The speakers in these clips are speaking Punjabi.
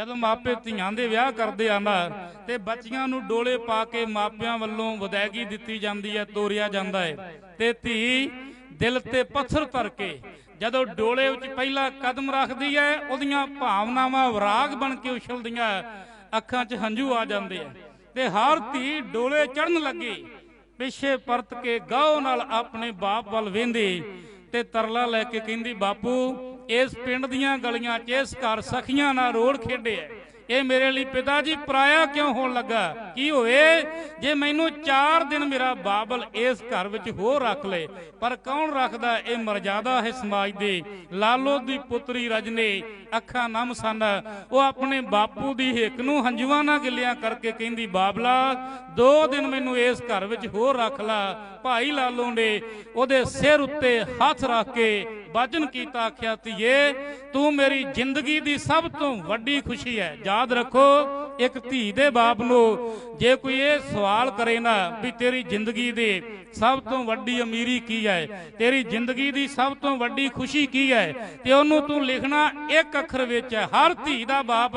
ਜਦੋਂ ਮਾਪੇ ਧੀਆਂ ਦੇ ਵਿਆਹ ਕਰਦੇ ਆ ਨਾ ਤੇ ਬੱਚੀਆਂ ਨੂੰ ਡੋਲੇ ਪਾ ਕੇ ਮਾਪਿਆਂ ਵੱਲੋਂ ਵਿਦਾਇਗੀ ਦਿੱਤੀ ਜਾਂਦੀ ਹੈ, ਤੋਰਿਆ ਜਾਂਦਾ ਹੈ। ਤੇ ਧੀ ਦਿਲ ਤੇ ਪੱਥਰ ਧਰ ਕੇ ਜਦੋਂ ਡੋਲੇ ਵਿੱਚ ਪਹਿਲਾ ਕਦਮ ਰੱਖਦੀ ਹੈ, ਉਹਦੀਆਂ ਭਾਵਨਾਵਾਂ ਵਿਰਾਗ ਬਣ ਕੇ ਉਛਲਦੀਆਂ ਅੱਖਾਂ 'ਚ ਹੰਝੂ ਆ ਜਾਂਦੇ ਆ ਤੇ ਹਰ ਧੀ ਡੋਲੇ ਚੜਨ ਲੱਗੀ, ਪਿੱਛੇ ਪਰਤ ਕੇ ਗਾਹ ਨਾਲ ਆਪਣੇ ਬਾਪ ਵੱਲ ਵੇਂਦੇ ਤੇ ਤਰਲਾ ਲੈ ਕੇ ਕਹਿੰਦੀ, ਬਾਪੂ ਇਸ ਪਿੰਡ ਦੀਆਂ ਗਲੀਆਂ 'ਚ ਇਸ ਘਰ ਸਖੀਆਂ ਨਾਲ ਰੋੜ ਖੇਡਿਆ ਇਹ ਮੇਰੇ ਲਈ ਪਿਤਾ ਜੀ ਪਰਾਇਆ ਕਿਉਂ ਹੋਣ ਲੱਗਾ? ਕੀ ਹੋਵੇ? ਜੇ ਮੈਨੂੰ 4 ਦਿਨ ਮੇਰਾ ਬਾਬਲ ਇਸ ਘਰ ਵਿੱਚ ਹੋਰ ਰੱਖ ਲੇ, ਪਰ ਕੌਣ ਰੱਖਦਾ? ਇਹ ਮਰਜ਼ਾਦਾ ਹੈ ਸਮਾਜ ਦੇ। ਲਾਲੋ ਦੀ ਪੁੱਤਰੀ ਰਜਨੇ, ਅੱਖਾਂ ਨਮ ਸਨ। ਉਹ ਆਪਣੇ ਬਾਪੂ ਦੀ ਹਿੱਕ ਨੂੰ ਹੰਝੂਆਂ ਨਾਲ ਗਿੱਲਿਆਂ ਕਰਕੇ ਕਹਿੰਦੀ, ਬਾਬਲਾ, ਦੋ ਦਿਨ ਮੈਨੂੰ ਇਸ ਘਰ ਵਿੱਚ ਹੋਰ ਰੱਖ ਲਾ। ਭਾਈ ਲਾਲੋ ਨੇ ਉਹਦੇ ਸਿਰ ਉੱਤੇ ਹੱਥ ਰੱਖ ਕੇ ਵਚਨ ਕੀਤਾ, ਆਖਿਆ, ਧੀਏ, ਤੂੰ ਮੇਰੀ ਜ਼ਿੰਦਗੀ ਦੀ ਸਭ ਤੋਂ ਵੱਡੀ ਖੁਸ਼ੀ ਹੈ। ਯਾਦ ਰੱਖੋ, ਇੱਕ ਧੀ ਦੇ ਬਾਪ ਨੂੰ ਜੇ ਕੋਈ ਇਹ ਸਵਾਲ ਕਰੇ ਨਾ ਵੀ ਤੇਰੀ ਜ਼ਿੰਦਗੀ ਦੇ ਸਭ ਤੋਂ ਵੱਡੀ ਅਮੀਰੀ ਕੀ ਹੈ, ਤੇਰੀ ਜ਼ਿੰਦਗੀ ਦੀ ਸਭ ਤੋਂ ਵੱਡੀ ਖੁਸ਼ੀ ਕੀ ਹੈ, ਤੇ ਉਹਨੂੰ ਤੂੰ ਲਿਖਣਾ ਇੱਕ ਅੱਖਰ ਵਿੱਚ ਹੈ, ਹਰ ਧੀ ਦਾ ਬਾਪ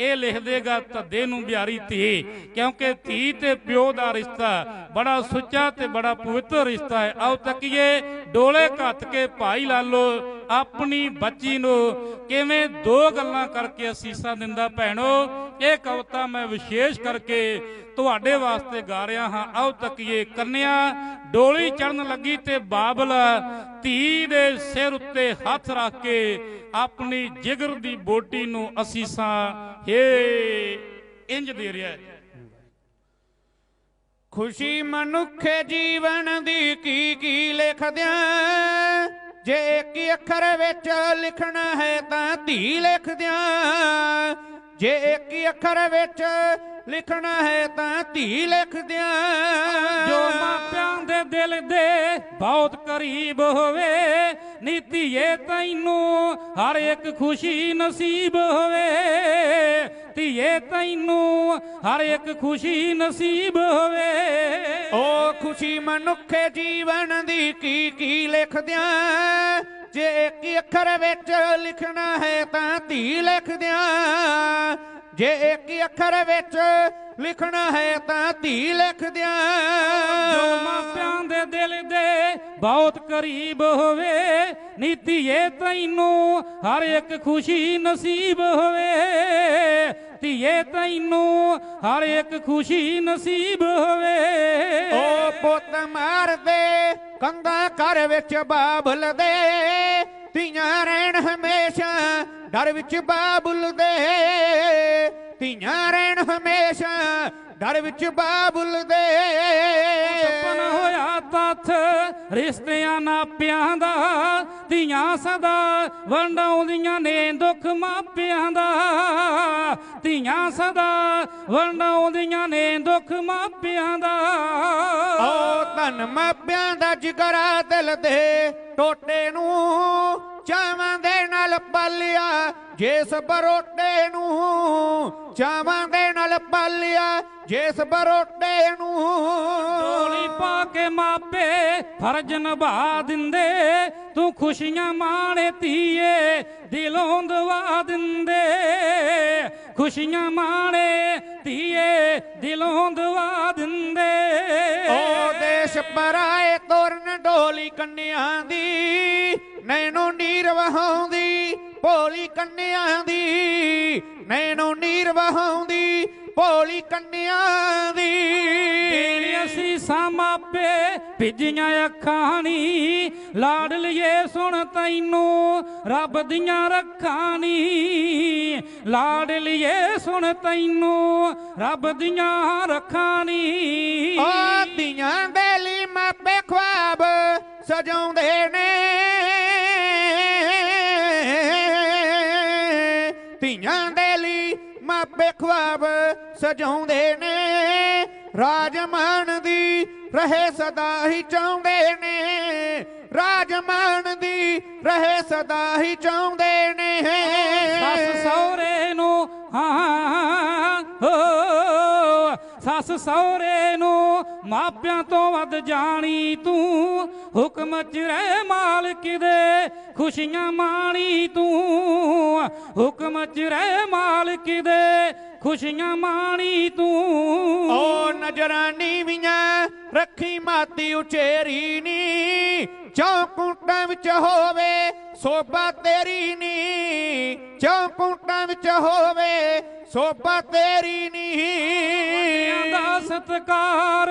ਇਹ ਲਿਖ ਦੇਗਾ ਧੱਦੇ ਨੂੰ ਬਿਹਾਰੀ ਧੀ, ਕਿਉਂਕਿ ਧੀ ਤੇ ਪਿਓ ਦਾ ਰਿਸ਼ਤਾ ਬੜਾ ਸੁੱਚਾ ਤੇ ਬੜਾ ਪਵਿੱਤਰ ਰਿਸ਼ਤਾ ਹੈ। ਆਓ ਤੱਕੀਏ ਡੋਲੇ ਘੱਤ ਕੇ ਭਾਈ ਲਾਲੋ, ਆਪਣੀ ਬੱਚੀ ਨੂੰ ਕਿਵੇਂ ਦੋ ਗੱਲਾਂ ਕਰਕੇ ਅਸੀਸਾਂ ਦਿੰਦਾ ਭੈਣੋ? ਇਹ ਕਵਿਤਾ ਮੈਂ ਵਿਸ਼ੇਸ਼ ਕਰਕੇ ਤੁਹਾਡੇ ਵਾਸਤੇ ਗਾ ਰਿਹਾ ਹਾਂ। ਆਓ ਤੱਕੀਏ ਕੰਨਿਆ, ਡੋਲੀ ਚੜਨ ਲੱਗੀ ਤੇ ਬਾਬਲ ਧੀ ਦੇ ਸਿਰ ਉੱਤੇ ਹੱਥ ਰੱਖ ਕੇ ਆਪਣੀ ਜਿਗਰ ਦੀ ਬੋਟੀ ਨੂੰ ਅਸੀਸਾਂ ਹੇ, ਇੰਜ ਦੇ ਰਿਹਾ ਖੁਸ਼ੀ ਮਨੁੱਖ ਜੀਵਨ ਦੀ ਕੀ ਕੀ ਲਿਖਦਿਆਂ ਜੇ ਇੱਕ ਅੱਖਰ ਵਿੱਚ ਲਿਖਣਾ ਹੈ ਤਾਂ ਧੀ ਲਿਖਦਿਆਂ ਜੇ ਇੱਕ ਅੱਖਰ ਵਿੱਚ ਲਿਖਣਾ ਹੈ ਤਾਂ ਧੀ ਲਿਖਦਿਆਂ ਜੋ ਮਾਪਿਆਂ ਦੇ ਦਿਲ ਦੇ ਬਹੁਤ ਕਰੀਬ ਹੋਵੇ ਨੀਤੀਏ ਤੈਨੂੰ, ਹਰ ਇੱਕ ਖੁਸ਼ੀ ਨਸੀਬ ਹੋਵੇ। ਧੀਏ ਤੈਨੂੰ, ਹਰ ਇੱਕ ਖੁਸ਼ੀ ਨਸੀਬ ਹੋਵੇ। ਓ ਖੁਸ਼ੀ ਮਨੁੱਖ ਜੀਵਨ ਦੀ ਕੀ ਕੀ ਲਿਖਦਿਆਂ, ਜੇ ਇੱਕ ਅੱਖਰ ਵਿੱਚ ਲਿਖਣਾ ਹੈ ਤਾਂ ਧੀ ਲਿਖਦਿਆਂ। ਜੇ ਇੱਕ ਅੱਖਰ ਵਿੱਚ ਲਿਖਣਾ ਹੈ ਤਾਂ ਧੀ ਲਿਖਦਿਆਂ ਜੋ ਮਾਪਿਆਂ ਦੇ ਦਿਲ ਦੇ ਬਹੁਤ ਕਰੀਬ ਹੋਵੇ ਨੀਤੀਏ ਤੈਨੂੰ ਹਰ ਇੱਕ ਖੁਸ਼ੀ ਨਸੀਬ ਹੋਵੇ। ਧੀਏ ਤੈਨੂੰ ਹਰ ਇੱਕ ਖੁਸ਼ੀ ਨਸੀਬ ਹੋਵੇ। ਓ ਪੁੱਤ ਮਾਰਦੇ ਕੰਗਾ ਘਰ ਵਿੱਚ ਬਾਬਲ ਦੇ। ਧੀਆਂ ਰਹਿਣ ਹਮੇਸ਼ਾ ਡਰ ਵਿੱਚ ਬਾਬੁਲ ਦੇ ਧੀਆਂ ਰਹਿਣ ਹਮੇਸ਼ਾ ਡਰ ਵਿੱਚ ਬਾਬੁਲ ਦੇ। ਸਪਨ ਹੋਇਆ ਤੱਥ ਰਿਸ਼ਤਿਆਂ ਨਾਪਿਆਂ ਦਾ ਧੀਆਂ ਸਦਾ ਵੰਡਾਉਂਦੀਆਂ ਨੇ ਦੁੱਖ ਮਾਪਿਆਂ ਦਾ। ਧੀਆਂ ਸਦਾ ਵੰਡਾਉਂਦੀਆਂ ਨੇ ਦੁੱਖ ਮਾਪਿਆਂ ਦਾ। ਓ ਧਨ ਮਾਪਿਆਂ ਦਾ ਜਿਗਰਾ ਦਿਲ ਦੇ ਟੋਟੇ ਨੂੰ ਚਾਵਾਂ ਦੇ ਨਾਲ ਪਾਲਿਆ ਜਿਸ ਬਰੋਟੇ ਨੂੰ ਚਾਵਾਂ ਦੇ ਨਾਲ ਪਾਲਿਆ ਜਿਸ ਬਰੋਟੇ ਨੂੰ। ਢੋਲੀ ਪਾ ਕੇ ਮਾਪੇ ਫਰਜ਼ ਨਿਭਾ ਦਿੰਦੇ ਤੂੰ ਖੁਸ਼ੀਆਂ ਮਾਣੇ ਧੀਏ ਦਿਲੋਂ ਦਵਾ ਦਿੰਦੇ। ਖੁਸ਼ੀਆਂ ਮਾਣੇ ਧੀਏ ਦਿਲੋਂ ਦਵਾ ਦਿੰਦੇ। ਓ ਦੇਸ਼ ਪਰਾਏ ਤੋਰਨ ਢੋਲੀ ਕੰਨਿਆਂ ਦੀ ਨੈਣੋ ਵਹਾਉਂਦੀ ਭੋਲੀ ਕੰਨਿਆਂ ਦੀ ਨੈਣੋ ਨੀਰ ਵਹਾਉਂਦੀ ਭੋਲੀ ਕੰਨਿਆਂ ਦੀ। ਤੇਰੀਆਂ ਸੀਸਾਂ ਮਾਪੇ ਭਿੱਜੀਆਂ ਅੱਖਾਂ ਨੀ ਲਾਡ ਲਈਏ ਸੁਣ ਤੈਨੂੰ ਰੱਬ ਦੀਆਂ ਰੱਖਾਂ ਨੀ। ਲਾਡ ਲਈਏ ਸੁਣ ਤੈਨੂੰ ਰੱਬ ਦੀਆਂ ਰੱਖਾਂ ਨੀ। ਓ ਧੀਆਂ ਦੇ ਲਈ ਮਾਪੇ ਖੁਆਬ ਸਜਾਉਂਦੇ ਨੇ। ਦੇ ਲਈ ਮਾਪੇ ਖੁਆਬ ਸਜਾਉਂਦੇ ਨੇ, ਰਾਜਮਾਨ ਦੀ ਰਹੇ ਸਦਾ ਹੀ ਚਾਹੁੰਦੇ ਨੇ। ਰਾਜਮਾਨ ਦੀ ਰਹੇ ਸਦਾ ਹੀ ਚਾਹੁੰਦੇ ਨੇ। ਸੱਸ ਸਹੁਰੇ ਨੂੰ, ਹਾਂ ਸੱਸ ਸਹੁਰੇ ਨੂੰ ਮਾਪਿਆਂ ਤੋਂ ਵੱਧ ਜਾਣੀ ਤੂੰ। ਹੁਕਮ ਚ ਰਹਿ ਮਾਲਕ ਦੇ, ਖੁਸ਼ੀਆਂ ਮਾਣੀ ਤੂੰ। ਹੁਕਮ ਚ ਰਹਿ ਮਾਲਕ ਦੇ, ਖੁਸ਼ੀਆਂ ਮਾਣੀ ਤੂੰ। ਓ ਨਜ਼ਰਾਂ ਨੀਵੀਆਂ, ਰੱਖੀ ਮਾਤੀ ਉਚੇਰੀ ਨੀ। ਚੌਕੂਟਾਂ ਵਿੱਚ ਹੋਵੇ, ਸੋਭਾ ਤੇਰੀ ਨੀ। ਚੌਕੂਟਾਂ ਵਿੱਚ ਹੋਵੇ, ਸੋਭਾ ਤੇਰੀ ਨੀ। ਸਤਕਾਰ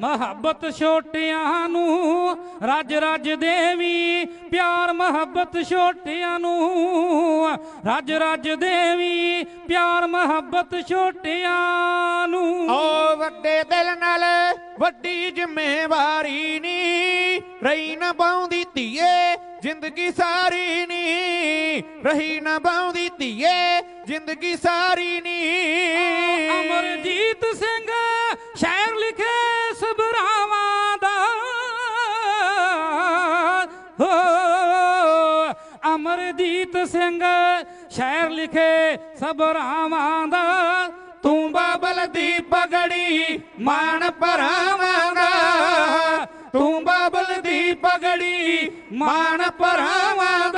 ਮੁਹੱਬਤ ਛੋਟਿਆਂ ਨੂੰ ਰੱਜ ਰੱਜ ਦੇਵੀ ਪਿਆਰ ਮੁਹੱਬਤ ਛੋਟਿਆਂ ਨੂੰ ਰੱਜ ਰੱਜ ਦੇਵੀ ਪਿਆਰ ਮੁਹੱਬਤ ਛੋਟਿਆਂ ਨੂੰ। ਓ ਵੱਡੇ ਦਿਲ ਨਾਲ ਵੱਡੀ ਜ਼ਿੰਮੇਵਾਰੀ ਨੀ ਰਹੀ ਨਾ ਬਾਉਂਦੀ ਧੀਏ ਜ਼ਿੰਦਗੀ ਸਾਰੀ ਨੀ। ਰਹੀ ਨਾ ਬਾਉਂਦੀ ਧੀਏ ਜ਼ਿੰਦਗੀ ਸਾਰੀ ਨੀ। ਅਮਰਜੀਤ ਸਿੰਘ। ਸ਼ਾਇਰ ਲਿਖੇ ਸਬਰਾਵਾਂ ਦਾ। ਹੋ, ਅਮਰਜੀਤ ਸਿੰਘ ਸ਼ਾਇਰ ਲਿਖੇ ਸਬਰਾਵਾਂ ਦਾ। ਤੂੰ ਬਾਬਲ ਦੀ ਪਗੜੀ ਮਨ ਭਰਾਵਾਂ ਦਾ। ਤੂੰ ਬਾਬਲ ਦੀ ਪਗੜੀ ਮਾਣ ਭਰਾਵਾਂਗਾ